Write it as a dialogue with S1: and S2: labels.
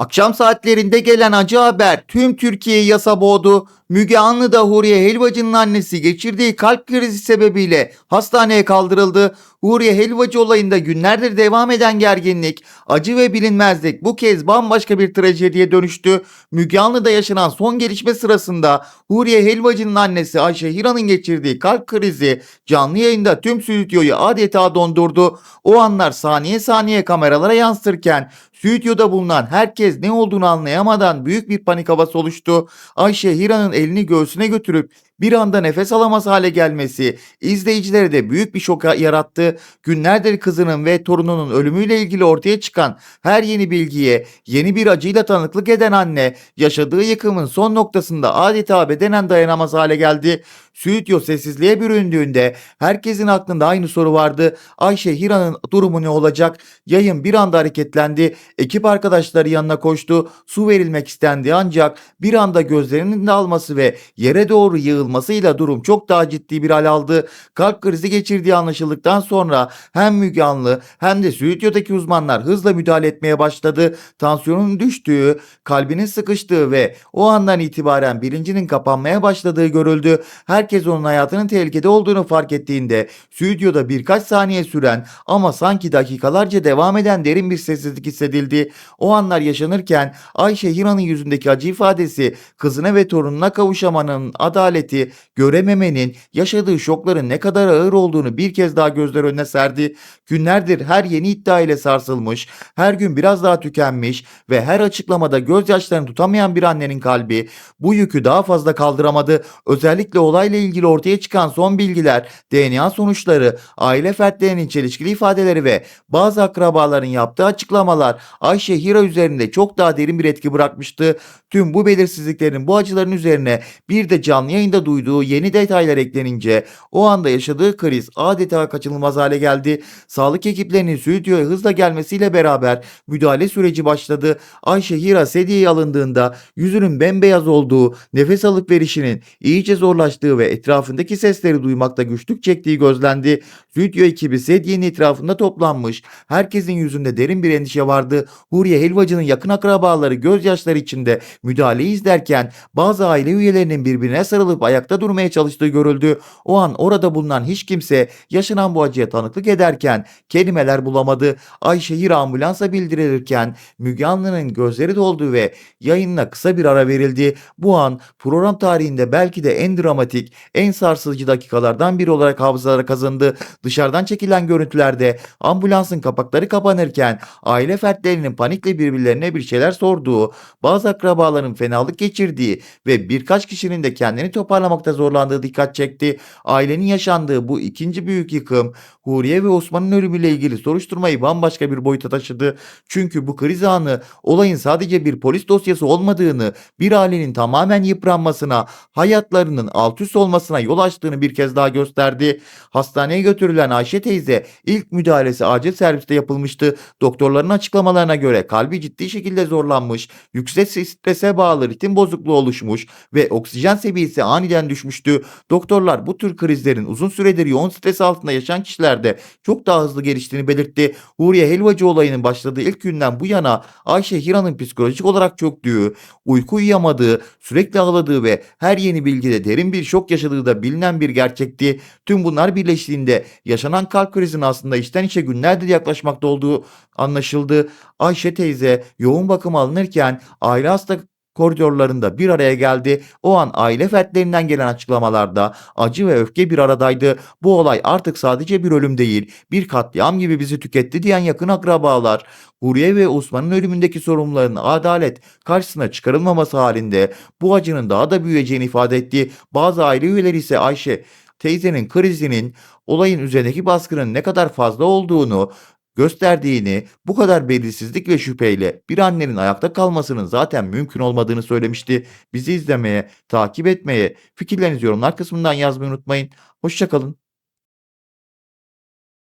S1: Akşam saatlerinde gelen acı haber tüm Türkiye'yi yasa boğdu. Müge Anlı'da Huriye Helvacı'nın annesi geçirdiği kalp krizi sebebiyle hastaneye kaldırıldı. Huriye Helvacı olayında günlerdir devam eden gerginlik, acı ve bilinmezlik bu kez bambaşka bir trajediye dönüştü. Müge Anlı'da yaşanan son gelişme sırasında Huriye Helvacı'nın annesi Ayşe Hira'nın geçirdiği kalp krizi canlı yayında tüm stüdyoyu adeta dondurdu. O anlar saniye saniye kameralara yansırken stüdyoda bulunan herkes ne olduğunu anlayamadan büyük bir panik havası oluştu. Ayşe Hira'nın elini göğsüne götürüp bir anda nefes alamaz hale gelmesi izleyicilere de büyük bir şok yarattı. Günlerdir kızının ve torununun ölümüyle ilgili ortaya çıkan her yeni bilgiye yeni bir acıyla tanıklık eden anne yaşadığı yıkımın son noktasında adeta bedenen dayanamaz hale geldi. Stüdyo sessizliğe büründüğünde herkesin aklında aynı soru vardı. Ayşe Hira'nın durumu ne olacak? Yayın bir anda hareketlendi. Ekip arkadaşları yanına koştu. Su verilmek istendi ancak bir anda gözlerinin dalması ve yere doğru yığılmasıyla durum çok daha ciddi bir hal aldı. Kalp krizi geçirdiği anlaşıldıktan sonra hem Müge Anlı hem de stüdyodaki uzmanlar hızla müdahale etmeye başladı. Tansiyonun düştüğü, kalbinin sıkıştığı ve o andan itibaren bilincinin kapanmaya başladığı görüldü. Herkes onun hayatının tehlikede olduğunu fark ettiğinde stüdyoda birkaç saniye süren ama sanki dakikalarca devam eden derin bir sessizlik hissedildi. O anlar yaşanırken Ayşe Hira'nın yüzündeki acı ifadesi kızına ve torununa kavuşamanın adaleti, görememenin, yaşadığı şokların ne kadar ağır olduğunu bir kez daha gözler önüne serdi. Günlerdir her yeni iddia ile sarsılmış, her gün biraz daha tükenmiş ve her açıklamada gözyaşlarını tutamayan bir annenin kalbi bu yükü daha fazla kaldıramadı. Özellikle olayla ilgili ortaya çıkan son bilgiler, DNA sonuçları, aile fertlerinin çelişkili ifadeleri ve bazı akrabaların yaptığı açıklamalar Ayşe Hira üzerinde çok daha derin bir etki bırakmıştı. Tüm bu belirsizliklerin bu acıların üzerine bir de canlı yayında duyduğu yeni detaylar eklenince o anda yaşadığı kriz adeta kaçınılmaz hale geldi. Sağlık ekiplerinin stüdyoya hızla gelmesiyle beraber müdahale süreci başladı. Ayşe Hira sedyeye alındığında yüzünün bembeyaz olduğu, nefes alıp verişinin iyice zorlaştığı ve etrafındaki sesleri duymakta güçlük çektiği gözlendi. Stüdyo ekibi sedyenin etrafında toplanmış. Herkesin yüzünde derin bir endişe vardı. Huriye Helvacı'nın yakın akrabaları gözyaşları içinde müdahaleyi izlerken bazı aile üyelerinin birbirine sarılıp ayakta durmaya çalıştığı görüldü. O an orada bulunan hiç kimse yaşanan bu acıya tanıklık ederken kelimeler bulamadı. Ayşe Hira ambulansa bildirilirken Müge Anlı'nın gözleri doldu ve yayınına kısa bir ara verildi. Bu an program tarihinde belki de en dramatik, en sarsıcı dakikalardan biri olarak hafızalara kazındı. Dışarıdan çekilen görüntülerde ambulansın kapakları kapanırken aile fertlerinin panikle birbirlerine bir şeyler sorduğu, bazı akrabaların fenalık geçirdiği ve birkaç kişinin de kendini toparlamakta zorlandığı dikkat çekti. Ailenin yaşandığı bu ikinci büyük yıkım Huriye ve Osman'ın ölümüyle ilgili soruşturmayı bambaşka bir boyuta taşıdı. Çünkü bu kriz anı olayın sadece bir polis dosyası olmadığını, bir ailenin tamamen yıpranmasına, hayatlarının alt üst olmasına yol açtığını bir kez daha gösterdi. Hastaneye götürülen Ayşe teyze ilk müdahalesi acil serviste yapılmıştı. Doktorların açıklamalarına göre kalbi ciddi şekilde zorlanmış, yüksek strese bağlı ritim bozukluğu oluşmuş ve oksijen seviyesi aniden düşmüştü. Doktorlar bu tür krizlerin uzun süredir yoğun stres altında yaşayan kişilerde çok daha hızlı geliştiğini belirtti. Huriye Helvacı olayının başladığı ilk günden bu yana Ayşe Hira'nın psikolojik olarak çöktüğü, uyku uyuyamadığı, sürekli ağladığı ve her yeni bilgide derin bir şok yaşadığı da bilinen bir gerçekti. Tüm bunlar birleştiğinde yaşanan kalp krizinin aslında içten içe günlerdir yaklaşmakta olduğu anlaşıldı. Ayşe teyze yoğun bakıma alınırken aile hasta koridorlarında bir araya geldi. O an aile fertlerinden gelen açıklamalarda acı ve öfke bir aradaydı. Bu olay artık sadece bir ölüm değil, bir katliam gibi bizi tüketti diyen yakın akrabalar, Huriye ve Osman'ın ölümündeki sorumluların adalet karşısına çıkarılmaması halinde bu acının daha da büyüyeceğini ifade etti. Bazı aile üyeleri ise Ayşe teyzenin krizinin olayın üzerindeki baskının ne kadar fazla olduğunu gösterdiğini, bu kadar belirsizlik ve şüpheyle bir annenin ayakta kalmasının zaten mümkün olmadığını söylemişti. Bizi izlemeye, takip etmeye, fikirlerinizi yorumlar kısmından yazmayı unutmayın. Hoşçakalın.